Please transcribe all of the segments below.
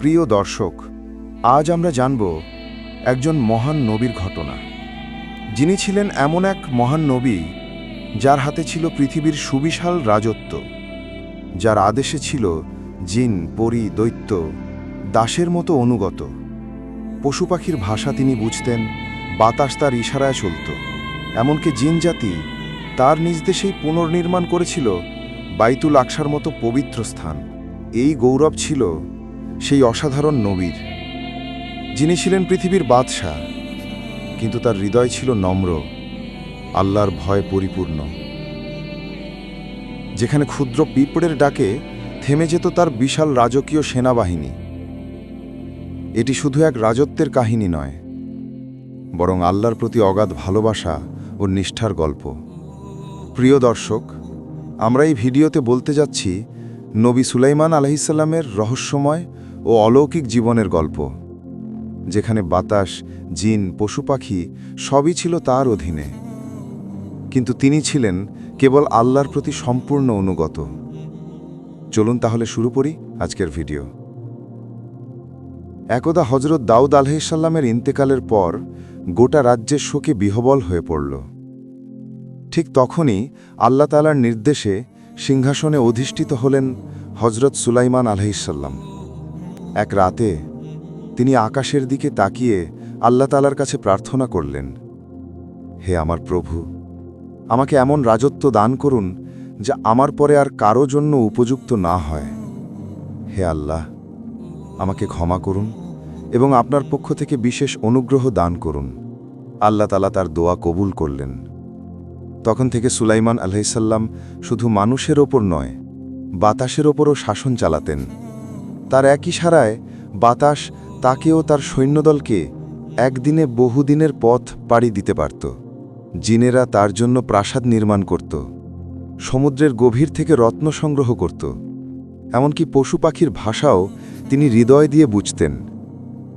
প্রিয় দর্শক, আজ আমরা জানব একজন মহান নবীর ঘটনা। যিনি ছিলেন এমন এক মহান নবী যার হাতে ছিল পৃথিবীর সুবিশাল রাজত্ব, যার আদেশে ছিল জিন, পরি, দৈত্য, দাসের মতো অনুগত। পশু পাখির ভাষা তিনি বুঝতেন, বাতাস তার ইশারায় চলত। এমনকি জিন জাতি তার নিজ দেশেই পুনর্নির্মাণ করেছিল বাইতুল আকসার মতো পবিত্র স্থান। এই গৌরব ছিল সেই অসাধারণ নবীর। যিনি ছিলেন পৃথিবীর বাদশাহ, কিন্তু তার হৃদয় ছিল নম্র, আল্লাহর ভয় পরিপূর্ণ। যেখানে ক্ষুদ্র পিঁপড়ের ডাকে থেমে যেত তার বিশাল রাজকীয় সেনাবাহিনী। এটি শুধু এক রাজত্বের কাহিনী নয়, বরং আল্লাহর প্রতি অগাধ ভালোবাসা ও নিষ্ঠার গল্প। প্রিয় দর্শক, আমরা এই ভিডিওতে বলতে যাচ্ছি, নবী সুলাইমান আলহিসাল্লামের রহস্যময় ও অলৌকিক জীবনের গল্প, যেখানে বাতাস, জিন, পশু পাখি সবই ছিল তার অধীনে। কিন্তু তিনি ছিলেন কেবল আল্লাহর প্রতি সম্পূর্ণ অনুগত। চলুন তাহলে শুরু করি আজকের ভিডিও। একদা হজরত দাউদ আলহিসাল্লামের ইন্তেকালের পর গোটা রাজ্যের শোকে বিহবল হয়ে পড়ল। ঠিক তখনই আল্লাহ তালার নির্দেশে সিংহাসনে অধিষ্ঠিত হলেন হজরত সুলাইমান আলহিসাল্লাম এক রাতে তিনি আকাশের দিকে তাকিয়ে আল্লাহ তালার কাছে প্রার্থনা করলেন, হে আমার প্রভু, আমাকে এমন রাজত্ব দান করুন যা আমার পরে আর কারও জন্য উপযুক্ত না হয়। হে আল্লাহ, আমাকে ক্ষমা করুন এবং আপনার পক্ষ থেকে বিশেষ অনুগ্রহ দান করুন। আল্লাহ তালা তার দোয়া কবুল করলেন। তখন থেকে সুলাইমান আলহিসাল্লাম শুধু মানুষের ওপর নয়, বাতাসের ওপরও শাসন চালাতেন। তার একই সারায় বাতাস তাকেও তার সৈন্যদলকে একদিনে বহুদিনের পথ পাড়ি দিতে পারত। জিনেরা তার জন্য প্রাসাদ নির্মাণ করত, সমুদ্রের গভীর থেকে রত্ন সংগ্রহ করত। এমনকি পশু পাখির ভাষাও তিনি হৃদয় দিয়ে বুঝতেন।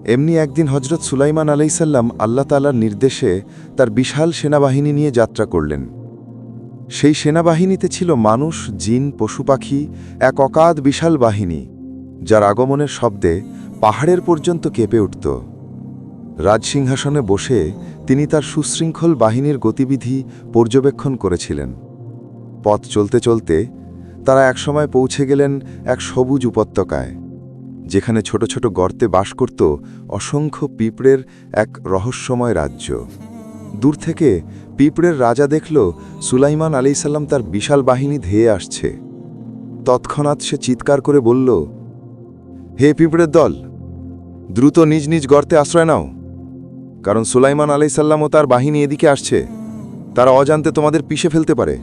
এমনি একদিন হজরত সুলাইমান আলাইসাল্লাম আল্লাহ তালার নির্দেশে তার বিশাল সেনাবাহিনী নিয়ে যাত্রা করলেন। সেই সেনাবাহিনীতে ছিল মানুষ, জিন, পশু পাখি, এক অকাধ বিশাল বাহিনী। যার আগমনের শব্দে পাহাড়ের পর্যন্ত কেঁপে উঠত। রাজসিংহাসনে বসে তিনি তার সুশৃঙ্খল বাহিনীর গতিবিধি পর্যবেক্ষণ করেছিলেন। পথ চলতে চলতে তারা একসময় পৌঁছে গেলেন এক সবুজ উপত্যকায়, যেখানে ছোট ছোট গর্তে বাস করত অসংখ্য পিঁপড়ের এক রহস্যময় রাজ্য। দূর থেকে পিঁপড়ের রাজা দেখল সুলাইমান আলাইসাল্লাম তার বিশাল বাহিনী ধেয়ে আসছে। তৎক্ষণাৎ সে চিৎকার করে বলল হে পিঁপড়ের দল, দ্রুত নিজ নিজ গর্তে আশ্রয় নাও। কারণ সুলাইমান আলাইসাল্লাম ও তার বাহিনী এদিকে আসছে, তারা অজান্তে তোমাদের পিষে ফেলতে পারে।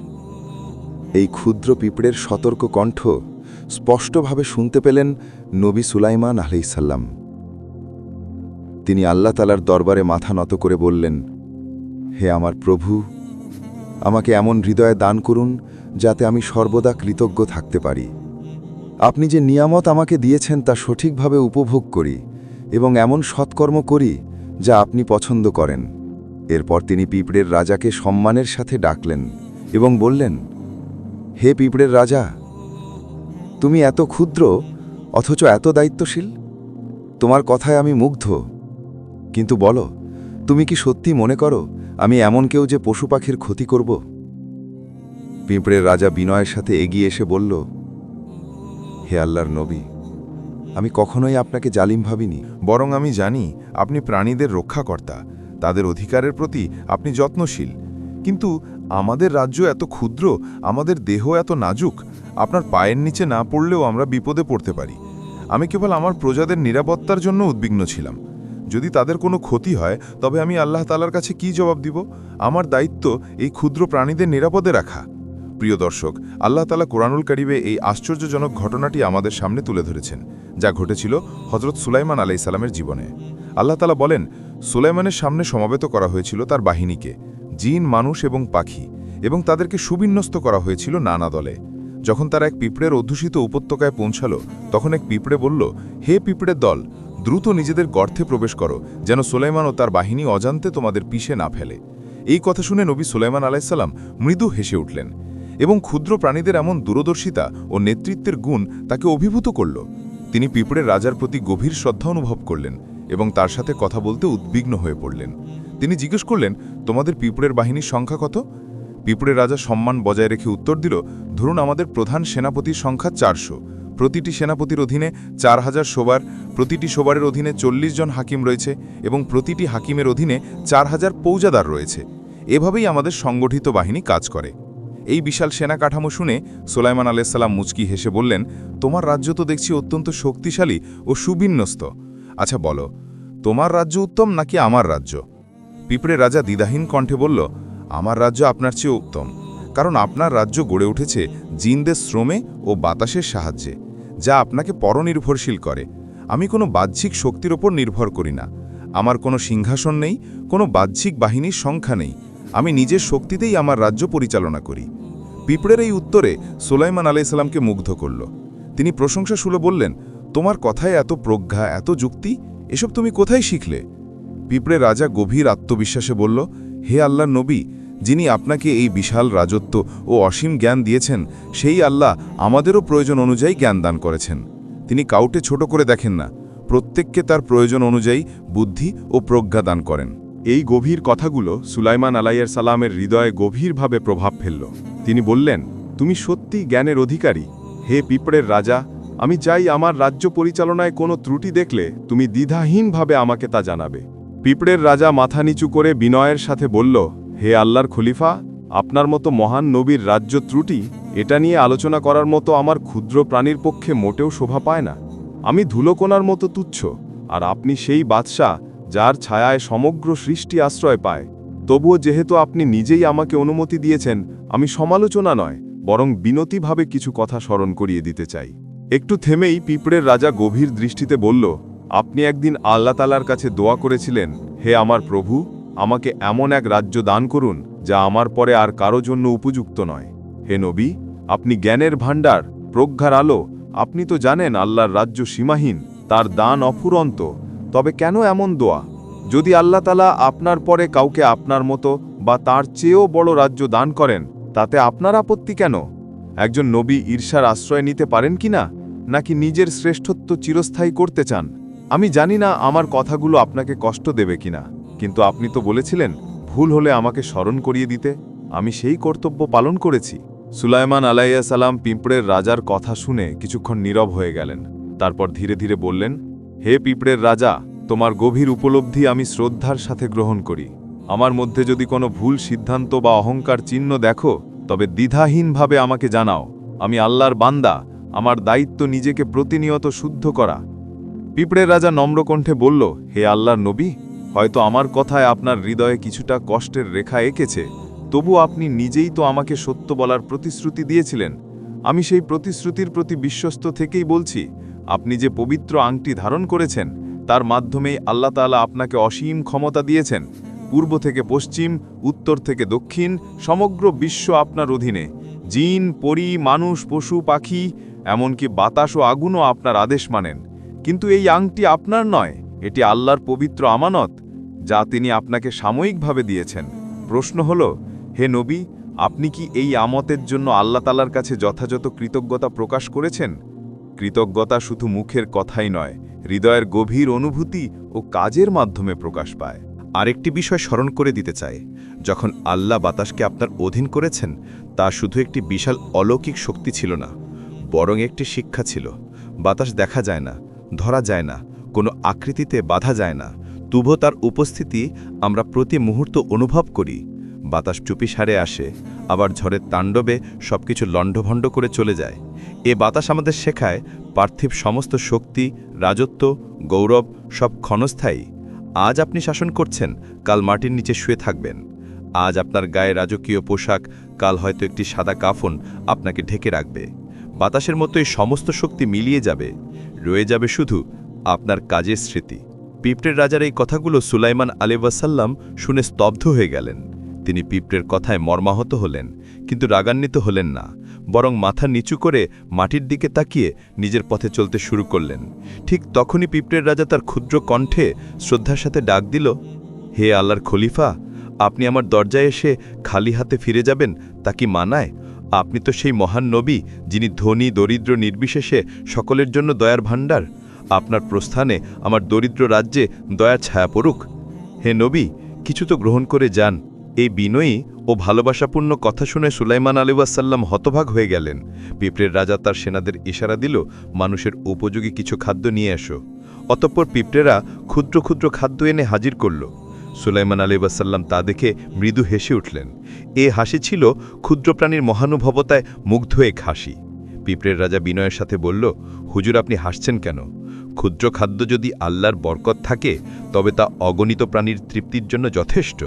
এই ক্ষুদ্র পিঁপড়ের সতর্ক কণ্ঠ স্পষ্টভাবে শুনতে পেলেন নবী সুলাইমান আলহিসাল্লাম তিনি আল্লাহ তালার দরবারে মাথা নত করে বললেন, হে আমার প্রভু, আমাকে এমন হৃদয়ে দান করুন যাতে আমি সর্বদা কৃতজ্ঞ থাকতে পারি। আপনি যে নিয়ামত আমাকে দিয়েছেন তা সঠিকভাবে উপভোগ করি এবং এমন সৎকর্ম করি যা আপনি পছন্দ করেন। এরপর তিনি পিঁপড়ের রাজাকে সম্মানের সাথে ডাকলেন এবং বললেন, হে পিঁপড়ের রাজা, তুমি এত ক্ষুদ্র অথচ এত দায়িত্বশীল? তোমার কথায় আমি মুগ্ধ। কিন্তু বলো, তুমি কি সত্যি মনে করো আমি এমন কেউ যে পশু পাখির ক্ষতি করব? পিঁপড়ের রাজা বিনয়ের সাথে এগিয়ে এসে বলল হে আল্লাহর নবী, আমি কখনোই আপনাকে জালিম ভাবিনি, বরং আমি জানি আপনি প্রাণীদের রক্ষাকর্তা, তাদের অধিকারের প্রতি আপনি যত্নশীল। কিন্তু আমাদের রাজ্য এত ক্ষুদ্র, আমাদের দেহ এত নাজুক, আপনার পায়ের নিচে না পড়লেও আমরা বিপদে পড়তে পারি। আমি কেবল আমার প্রজাদের নিরাপত্তার জন্য উদ্বিগ্ন ছিলাম। যদি তাদের কোনো ক্ষতি হয়, তবে আমি আল্লাহ তালার কাছে কি জবাব দিব? আমার দায়িত্ব এই ক্ষুদ্র প্রাণীদের নিরাপদে রাখা। প্রিয় দর্শক, আল্লাহ তালা কোরআনুল কারিবে এই আশ্চর্যজনক ঘটনাটি আমাদের সামনে তুলে ধরেছেন, যা ঘটেছিল হজরত সুলাইমান আলাই সালামের জীবনে। আল্লাহ তালা বলেন, সুলাইমানের সামনে সমাবেত করা হয়েছিল তার বাহিনীকে, জিন, মানুষ এবং পাখি, এবং তাদেরকে সুবিন্যস্ত করা হয়েছিল নানা দলে। যখন তারা এক পিঁপড়ের অধ্যুষিত উপত্যকায় পৌঁছাল, তখন এক পিঁপড়ে বলল, হে পিঁপড়ের দল, দ্রুত নিজেদের গর্থে প্রবেশ করো, যেন সুলাইমান ও তার বাহিনী অজান্তে তোমাদের পিষে না ফেলে। এই কথা শুনে নবী সুলাইমান আলাইসাল্লাম মৃদু হেসে উঠলেন। এবং ক্ষুদ্র প্রাণীদের এমন দূরদর্শিতা ও নেতৃত্বের গুণ তাকে অভিভূত করল। তিনি পিঁপড়ের রাজার প্রতি গভীর শ্রদ্ধা অনুভব করলেন এবং তার সাথে কথা বলতে উদ্বিগ্ন হয়ে পড়লেন। তিনি জিজ্ঞেস করলেন, তোমাদের পিঁপড়ের বাহিনীর সংখ্যা কত? পিঁপড়ের রাজা সম্মান বজায় রেখে উত্তর দিল, ধরুন আমাদের প্রধান সেনাপতির সংখ্যা চারশো। প্রতিটি সেনাপতির অধীনে চার হাজার শোবার প্রতিটি শোবারের অধীনে চল্লিশ জন হাকিম রয়েছে এবং প্রতিটি হাকিমের অধীনে চার হাজার পৌজাদার রয়েছে। এভাবেই আমাদের সংগঠিত বাহিনী কাজ করে। এই বিশাল সেনা কাঠামো শুনে সোলাইমান আলাইসাল্লাম মুচকি হেসে বললেন, তোমার রাজ্য তো দেখছি অত্যন্ত শক্তিশালী ও সুবিন্যস্ত। আচ্ছা বলো, তোমার রাজ্য উত্তম নাকি আমার রাজ্য? পিঁপড়ে রাজা দ্বিধাহীন কণ্ঠে বলল, আমার রাজ্য আপনার চেয়ে উত্তম, কারণ আপনার রাজ্য গড়ে উঠেছে জিনদের শ্রমে ও বাতাসের সাহায্যে, যা আপনাকে পরনির্ভরশীল করে। আমি কোনো বাহ্যিক শক্তির ওপর নির্ভর করি না। আমার কোনো সিংহাসন নেই, কোনো বাহ্যিক বাহিনীর সংখ্যা নেই। আমি নিজের শক্তিতেই আমার রাজ্য পরিচালনা করি। পিঁপড়ের এই উত্তরে সোলাইমান আলাইসাল্লামকে মুগ্ধ করল। তিনি প্রশংসা শুলো বললেন, তোমার কথায় এত প্রজ্ঞা, এত যুক্তি, এসব তুমি কোথায় শিখলে? পিঁপড়ে রাজা গভীর আত্মবিশ্বাসে বলল, হে আল্লাহ নবী, যিনি আপনাকে এই বিশাল রাজত্ব ও অসীম জ্ঞান দিয়েছেন, সেই আল্লাহ আমাদেরও প্রয়োজন অনুযায়ী জ্ঞান দান করেছেন। তিনি কাউটে ছোট করে দেখেন না, প্রত্যেককে তার প্রয়োজন অনুযায়ী বুদ্ধি ও প্রজ্ঞা দান করেন। এই গভীর কথাগুলো সুলাইমান আলাইয়ের সালামের হৃদয়ে গভীরভাবে প্রভাব ফেলল। তিনি বললেন, তুমি সত্যি জ্ঞানের অধিকারী। হে পিঁপড়ের রাজা, আমি চাই আমার রাজ্য পরিচালনায় কোনো ত্রুটি দেখলে তুমি দ্বিধাহীনভাবে আমাকে তা জানাবে। পিঁপড়ের রাজা মাথা নিচু করে বিনয়ের সাথে বলল, হে আল্লাহর খলিফা, আপনার মতো মহান নবীর রাজ্য ত্রুটি, এটা নিয়ে আলোচনা করার মতো আমার ক্ষুদ্র প্রাণীর পক্ষে মোটেও শোভা পায় না। আমি ধুলোকোনার মতো তুচ্ছ, আর আপনি সেই বাদশাহ, যার ছায়ায় সমগ্র সৃষ্টি আশ্রয় পায়। তবুও যেহেতু আপনি নিজেই আমাকে অনুমতি দিয়েছেন, আমি সমালোচনা নয়, বরং বিনতিভাবে কিছু কথা স্মরণ করিয়ে দিতে চাই। একটু থেমেই পিঁপড়ের রাজা গভীর দৃষ্টিতে বলল, আপনি একদিন আল্লাহ তালার কাছে দোয়া করেছিলেন, হে আমার প্রভু, আমাকে এমন এক রাজ্য দান করুন, যা আমার পরে আর কারও জন্য উপযুক্ত নয়। হে নবী, আপনি জ্ঞানের ভাণ্ডার, প্রজ্ঞার আলো, আপনি তো জানেন আল্লাহর রাজ্য সীমাহীন, তার দান অফুরন্ত, তবে কেন এমন দোয়া? যদি আল্লাহ তালা আপনার পরে কাউকে আপনার মতো বা তার চেয়েও বড় রাজ্য দান করেন, তাতে আপনার আপত্তি কেন? একজন নবী ঈর্ষার আশ্রয় নিতে পারেন কি না? নাকি নিজের শ্রেষ্ঠত্ব চিরস্থায়ী করতে চান? আমি জানি না আমার কথাগুলো আপনাকে কষ্ট দেবে কিনা কিন্তু আপনি তো বলেছিলেন, ভুল হলে আমাকে স্মরণ করিয়ে দিতে। আমি সেই কর্তব্য পালন করেছি। সুলাইমান আলাইয়া সালাম পিঁপড়ের রাজার কথা শুনে কিছুক্ষণ নীরব হয়ে গেলেন। তারপর ধীরে ধীরে বললেন, হে পিঁপড়ের রাজা তোমার গভীর উপলব্ধি আমি শ্রদ্ধার সাথে গ্রহণ করি। আমার মধ্যে যদি কোনো ভুল সিদ্ধান্ত বা অহংকার চিহ্ন দেখো, তবে দ্বিধাহীনভাবে আমাকে জানাও। আমি আল্লাহর বান্দা, আমার দায়িত্ব নিজেকে প্রতিনিয়ত শুদ্ধ করা। পিঁপড়ের রাজা নম্রকণ্ঠে বলল, হে আল্লাহর নবী, হয়তো আমার কথায় আপনার হৃদয়ে কিছুটা কষ্টের রেখা এঁকেছে, তবু আপনি নিজেই তো আমাকে সত্য বলার প্রতিশ্রুতি দিয়েছিলেন। আমি সেই প্রতিশ্রুতির প্রতি বিশ্বস্ত থেকেই বলছি, আপনি যে পবিত্র আংটি ধারণ করেছেন তার মাধ্যমেই আল্লাহ তাআলা আপনাকে অসীম ক্ষমতা দিয়েছেন। পূর্ব থেকে পশ্চিম, উত্তর থেকে দক্ষিণ, সমগ্র বিশ্ব আপনার অধীনে। জিন, পরি, মানুষ, পশু, পাখি, এমনকি বাতাস ও আগুনও আপনার আদেশ মানেন। কিন্তু এই আংটি আপনার নয়, এটি আল্লাহর পবিত্র আমানত, যা তিনি আপনাকে সাময়িকভাবে দিয়েছেন। প্রশ্ন হল, হে নবী, আপনি কি এই আমতের জন্য আল্লাহ তালার কাছে যথাযথ কৃতজ্ঞতা প্রকাশ করেছেন? কৃতজ্ঞতা শুধু মুখের কথাই নয় হৃদয়ের গভীর অনুভূতি ও কাজের মাধ্যমে প্রকাশ পায়। আরেকটি বিষয় স্মরণ করে দিতে চাই। যখন আল্লাহ বাতাসকে আপনার অধীন করেছেন, তা শুধু একটি বিশাল অলৌকিক শক্তি ছিল না, বরং একটি শিক্ষা ছিল। বাতাস দেখা যায় না, ধরা যায় না, কোনো আকৃতিতে বাধা যায় না। তুভ তার উপস্থিতি আমরা প্রতি মুহূর্ত অনুভব করি। বাতাস চুপি সারে আসে আবার ঝড়ের তাণ্ডবে সবকিছু লণ্ডভণ্ড করে চলে যায়। এ বাতাস আমাদের শেখায়, পার্থিব সমস্ত শক্তি, রাজত্ব, গৌরব, সব ক্ষণস্থায়ী। আজ আপনি শাসন করছেন, কাল মাটির নিচে শুয়ে থাকবেন। আজ আপনার গায়ে রাজকীয় পোশাক, কাল হয়তো একটি সাদা কাফন আপনাকে ঢেকে রাখবে। বাতাসের মতো এই সমস্ত শক্তি মিলিয়ে যাবে। রয়ে যাবে শুধু আপনার কাজের স্মৃতি। পিঁপড়ের রাজার এই কথাগুলো সুলাইমান আলিবাসাল্লাম শুনে স্তব্ধ হয়ে গেলেন। তিনি পিঁপড়ের কথায় মর্মাহত হলেন, কিন্তু রাগান্বিত হলেন না, বরং মাথা নিচু করে মাটির দিকে তাকিয়ে নিজের পথে চলতে শুরু করলেন। ঠিক তখনই পিঁপড়ের রাজা তার ক্ষুদ্র কণ্ঠে শ্রদ্ধার সাথে ডাক দিল, হে আল্লাহর খলিফা, আপনি আমার দরজায় এসে খালি হাতে ফিরে যাবেন, তা কি মানায়? আপনি তো সেই মহান নবী, যিনি ধনী, দরিদ্র, নির্বিশেষে সকলের জন্য দয়ার ভাণ্ডার। আপনার প্রস্থানে আমার দরিদ্র রাজ্যে দয়া ছায়া পড়ুক। হে নবী, কিছু তো গ্রহণ করে যান। এই বিনয়ী ও ভালোবাসাপূর্ণ কথা শুনে সুলাইমান আলিবাসাল্লাম হতভাগ হয়ে গেলেন। পিঁপড়ের রাজা তার সেনাদের ইশারা দিল, মানুষের উপযোগী কিছু খাদ্য নিয়ে এসো। অতঃপর পিঁপড়েরা ক্ষুদ্র ক্ষুদ্র খাদ্য এনে হাজির করল। সুলাইমান আলিবাসাল্লাম তা দেখে মৃদু হেসে উঠলেন। এ হাসি ছিল ক্ষুদ্র প্রাণীর মহানুভবতায় মুগ্ধ এক হাসি। পিঁপড়ের রাজা বিনয়ের সাথে বলল, হুজুর, আপনি হাসছেন কেন? ক্ষুদ্র খাদ্য যদি আল্লাহর বরকত থাকে, তবে তা অগণিত প্রাণীর তৃপ্তির জন্য যথেষ্ট।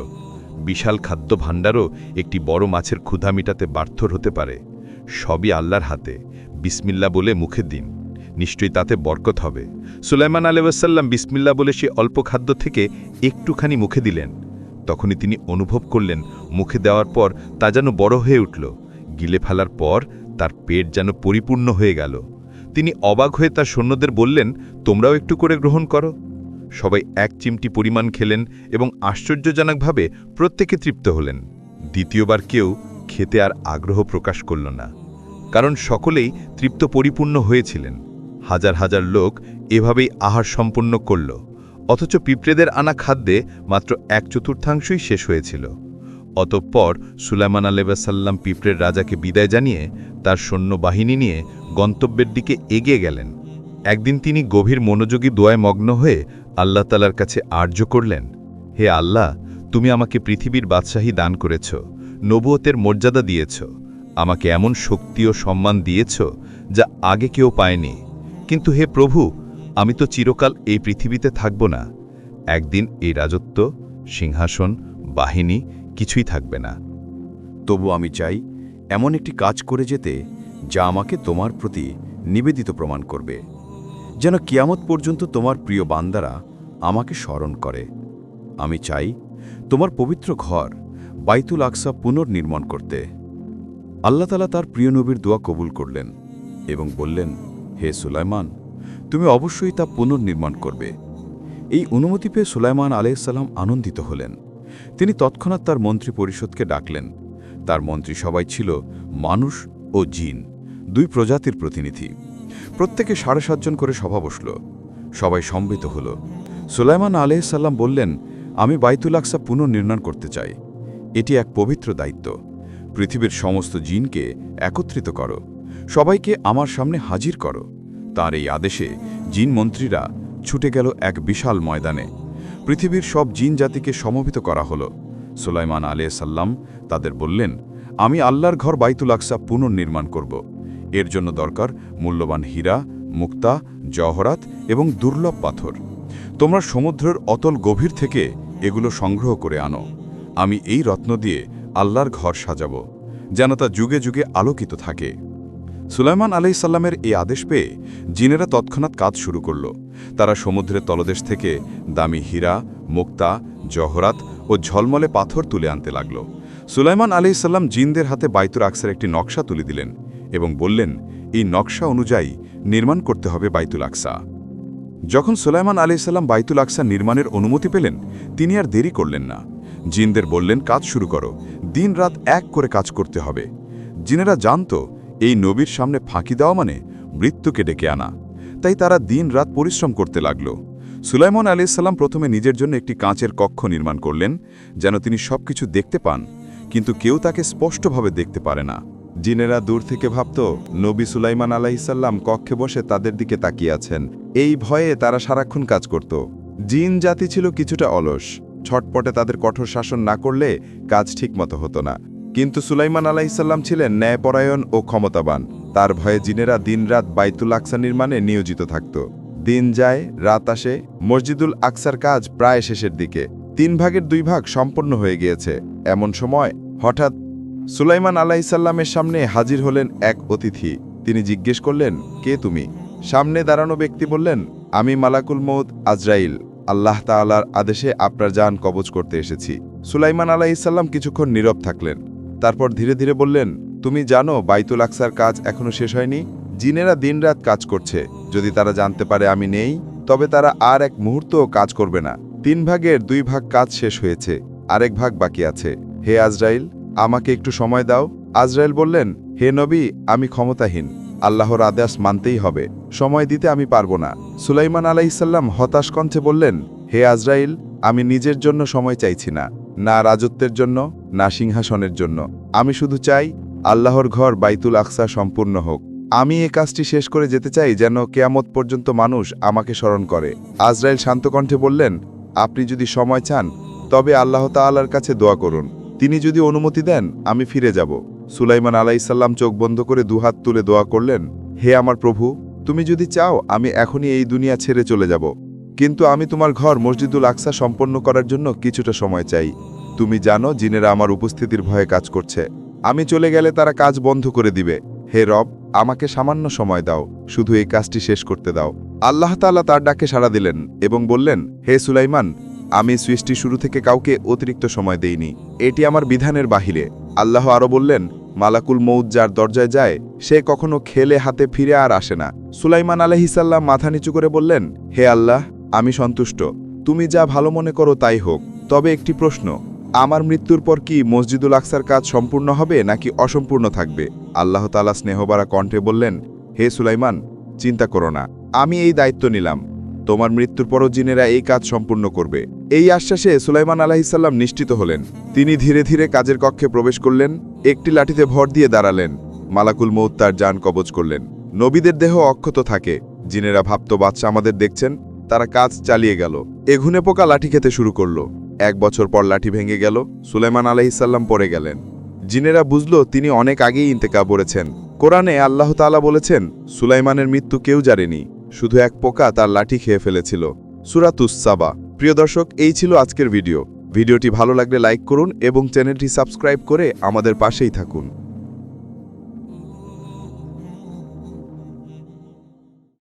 বিশাল খাদ্য ভাণ্ডারও একটি বড় মাছের ক্ষুধা মিটাতে বার্থর হতে পারে। সবই আল্লাহর হাতে। বিসমিল্লা বলে মুখে দিন। নিশ্চয়ই তাতে বরকত হবে। সুলাইমান আলহাসাল্লাম বিসমিল্লা বলে সে অল্প খাদ্য থেকে একটুখানি মুখে দিলেন। তখনই তিনি অনুভব করলেন, মুখে দেওয়ার পর তা যেন বড় হয়ে উঠল। গিলে ফেলার পর তার পেট যেন পরিপূর্ণ হয়ে গেল। তিনি অবাক হয়ে তার সৈন্যদের বললেন, তোমরাও একটু করে গ্রহণ করো। সবাই এক চিমটি পরিমাণ খেলেন এবং আশ্চর্যজনকভাবে প্রত্যেকে তৃপ্ত হলেন। দ্বিতীয়বার কেউ খেতে আর আগ্রহ প্রকাশ করল না, কারণ সকলেই তৃপ্ত পরিপূর্ণ হয়েছিলেন। হাজার হাজার লোক এভাবেই আহার সম্পন্ন করল, অথচ পিঁপড়েদের আনা খাদ্যে মাত্র এক চতুর্থাংশই শেষ হয়েছিল। অতঃপর সুলাইমান আলেবাসাল্লাম পিঁপড়ের রাজাকে বিদায় জানিয়ে তার সৈন্যবাহিনী নিয়ে গন্তব্যের দিকে এগিয়ে গেলেন। একদিন তিনি গভীর মনোযোগী দোয়ায় মগ্ন হয়ে আল্লাহ তালার কাছে আর্য করলেন, হে আল্লাহ, তুমি আমাকে পৃথিবীর বাদশাহী দান করেছ, নবুয়তের মর্যাদা দিয়েছ, আমাকে এমন শক্তি ও সম্মান দিয়েছ যা আগে কেউ পায়নি। কিন্তু হে প্রভু, আমি তো চিরকাল এই পৃথিবীতে থাকব না। একদিন এই রাজত্ব, সিংহাসন, বাহিনী কিছুই থাকবে না। তবু আমি চাই, এমন একটি কাজ করে যেতে যা আমাকে তোমার প্রতি নিবেদিত প্রমাণ করবে। যেন কিয়ামত পর্যন্ত তোমার প্রিয় বান্দারা আমাকে স্মরণ করে। আমি চাই তোমার পবিত্র ঘর বাইতুল আকসা পুনর্নির্মাণ করতে। আল্লাহতালা তার প্রিয় নবীর দোয়া কবুল করলেন এবং বললেন, হে সুলাইমান, তুমি অবশ্যই তা পুনর্নির্মাণ করবে। এই অনুমতি পেয়ে সুলাইমান আলাইসাল্লাম আনন্দিত হলেন। তিনি তৎক্ষণাৎ তার মন্ত্রী পরিষদকে ডাকলেন। তার মন্ত্রী সবাই ছিল মানুষ ও জিন, দুই প্রজাতির প্রতিনিধি। প্রত্যেকে সাড়ে সাতজন করে সভা বসল। সবাই সম্বিত হল। সুলাইমান আলাইসাল্লাম বললেন, আমি বাইতুল আকসা পুনর্নির্মাণ করতে চাই। এটি এক পবিত্র দায়িত্ব। পৃথিবীর সমস্ত জিনকে একত্রিত করো। সবাইকে আমার সামনে হাজির করো। তার এই আদেশে জিন মন্ত্রীরা ছুটে গেল এক বিশাল ময়দানে। পৃথিবীর সব জিন জাতিকে সমবেত করা হল। সুলাইমান আলিয়া সাল্লাম তাদের বললেন, আমি আল্লাহর ঘর বাইতুল আকসা পুনর্নির্মাণ করব। এর জন্য দরকার মূল্যবান হীরা, মুক্তা, জহরাত এবং দুর্লভ পাথর। তোমরা সমুদ্রের অতল গভীর থেকে এগুলো সংগ্রহ করে আনো। আমি এই রত্ন দিয়ে আল্লাহর ঘর সাজাব, যেন তা যুগে যুগে আলোকিত থাকে। সুলাইমান আলাইসাল্লামের এই আদেশ পেয়ে জিনেরা তৎক্ষণাৎ কাজ শুরু করল। তারা সমুদ্রের তলদেশ থেকে দামি হীরা, মুক্তা, জহরাত ও ঝলমলে পাথর তুলে আনতে লাগল। সুলাইমান আলাইসাল্লাম জিনদের হাতে বাইতুর আকসার একটি নকশা তুলে দিলেন এবং বললেন, এই নকশা অনুযায়ী নির্মাণ করতে হবে বাইতুল আকসা। যখন সুলাইমান আলাইসাল্লাম বাইতুল আকসা নির্মাণের অনুমতি পেলেন, তিনি আর দেরি করলেন না। জিনদের বললেন, কাজ শুরু করো। দিন রাত এক করে কাজ করতে হবে। জিনেরা জানত, এই নবীর সামনে ফাঁকি দেওয়া মানে মৃত্যুকে ডেকে আনা। তাই তারা দিন রাত পরিশ্রম করতে লাগল। সুলাইমন আলাইসাল্লাম প্রথমে নিজের জন্য একটি কাঁচের কক্ষ নির্মাণ করলেন, যেন তিনি সবকিছু দেখতে পান, কিন্তু কেউ তাকে স্পষ্টভাবে দেখতে পারে না। জিনেরা দূর থেকে ভাবত, নবী সুলাইমান আলাইসাল্লাম কক্ষে বসে তাদের দিকে তাকিয়ে আছেন। এই ভয়ে তারা সারাক্ষণ কাজ করত। জিন জাতি ছিল কিছুটা অলস। ছটপটে তাদের কঠোর শাসন না করলে কাজ ঠিকমতো হতো না। কিন্তু সুলাইমান আলাইসাল্লাম ছিলেন ন্যায়পরায়ণ ও ক্ষমতাবান। তার ভয়ে জিনেরা দিনরাত বাইতুল আকসা নির্মাণে নিয়োজিত থাকত। দিন যায়, রাত আসে, মসজিদুল আকসার কাজ প্রায় শেষের দিকে। তিন ভাগের দুই ভাগ সম্পন্ন হয়ে গিয়েছে। এমন সময় হঠাৎ সুলাইমান আলাইসাল্লামের সামনে হাজির হলেন এক অতিথি। তিনি জিজ্ঞেস করলেন, কে তুমি? সামনে দাঁড়ানো ব্যক্তি বললেন, আমি মালাকুল মৌদ আজরাইল। আল্লাহ তাআলার আদেশে আপনার যান কবজ করতে এসেছি। সুলাইমান আলাইসাল্লাম কিছুক্ষণ নীরব থাকলেন। তারপর ধীরে ধীরে বললেন, তুমি জানো, বাইতুল আকসার কাজ এখনও শেষ হয়নি। জিনেরা দিনরাত কাজ করছে। যদি তারা জানতে পারে আমি নেই, তবে তারা আর এক মুহূর্তও কাজ করবে না। তিন ভাগের দুই ভাগ কাজ শেষ হয়েছে, আরেক ভাগ বাকি আছে। হে আজরাইল আমাকে একটু সময় দাও। আজরাইল বললেন, হে নবী, আমি ক্ষমতাহীন। আল্লাহর আদেশ মানতেই হবে। সময় দিতে আমি পারব না। সুলাইমান আলাইসাল্লাম হতাশ কণ্ঠে বললেন, হে আজরাইল, আমি নিজের জন্য সময় চাইছি না। না রাজত্বের জন্য, না সিংহাসনের জন্য। আমি শুধু চাই, আল্লাহর ঘর বাইতুল আকসা সম্পূর্ণ হোক। আমি এ কাজটি শেষ করে যেতে চাই যেন কেয়ামত পর্যন্ত মানুষ আমাকে স্মরণ করে। আজরাইল শান্ত কণ্ঠে বললেন, আপনি যদি সময় চান, তবে আল্লাহ তাআলার কাছে দোয়া করুন। তিনি যদি অনুমতি দেন, আমি ফিরে যাব। সুলাইমান আলাইসাল্লাম চোখ বন্ধ করে দুহাত তুলে দোয়া করলেন, হে আমার প্রভু, তুমি যদি চাও, আমি এখনই এই দুনিয়া ছেড়ে চলে যাব। কিন্তু আমি তোমার ঘর মসজিদুল আকসা সম্পন্ন করার জন্য কিছুটা সময় চাই। তুমি জানো, জিনেরা আমার উপস্থিতির ভয়ে কাজ করছে। আমি চলে গেলে তারা কাজ বন্ধ করে দিবে। হে রব, আমাকে সামান্য সময় দাও। শুধু এই কাজটি শেষ করতে দাও। আল্লাহ তাআলা তার ডাকে সাড়া দিলেন এবং বললেন, হে সুলাইমান আমি সৃষ্টি শুরু থেকে কাউকে অতিরিক্ত সময় দেইনি। এটি আমার বিধানের বাহিরে। আল্লাহ আরও বললেন, মালাকুল মৌদ যার দরজায় যায়, সে কখনো খেলে হাতে ফিরে আর আসে না। সুলাইমান আলহিসাল্লাম মাথা নিচু করে বললেন, হে আল্লাহ, আমি সন্তুষ্ট। তুমি যা ভালো মনে করো তাই হোক। তবে একটি প্রশ্ন, আমার মৃত্যুর পর কি মসজিদুল আকসার কাজ সম্পূর্ণ হবে নাকি অসম্পূর্ণ থাকবে? আল্লাহ তালা স্নেহবারা কণ্ঠে বললেন, হে সুলাইমান, চিন্তা করো না। আমি এই দায়িত্ব নিলাম। তোমার মৃত্যুর পরও জিনেরা এই কাজ সম্পূর্ণ করবে। এই আশ্বাসে সুলাইমান আলাহিসাল্লাম নিশ্চিত হলেন। তিনি ধীরে ধীরে কাজের কক্ষে প্রবেশ করলেন, একটি লাঠিতে ভর দিয়ে দাঁড়ালেন। মালাকুল মৌত তার যান কবজ করলেন। নবীদের দেহ অক্ষত থাকে। জিনেরা ভাবত বাচ্চা আমাদের দেখছেন, তারা কাজ চালিয়ে গেল। এঘুনে পোকা লাঠি খেতে শুরু করল। এক বছর পর লাঠি ভেঙে গেল, সুলাইমান আলাইসাল্লাম পড়ে গেলেন। জিনেরা বুঝল, তিনি অনেক আগেই ইন্তেকা পড়েছেন কোরআনে আল্লাহ তাআলা বলেছেন, সুলাইমানের মৃত্যু কেউ জানেনি। শুধু এক পোকা তার লাঠি খেয়ে ফেলেছিল। সুরাতুসাবা প্রিয় দর্শক, এই ছিল আজকের ভিডিও। ভিডিওটি ভালো লাগলে লাইক করুন এবং চ্যানেলটি সাবস্ক্রাইব করে আমাদের পাশেই থাকুন।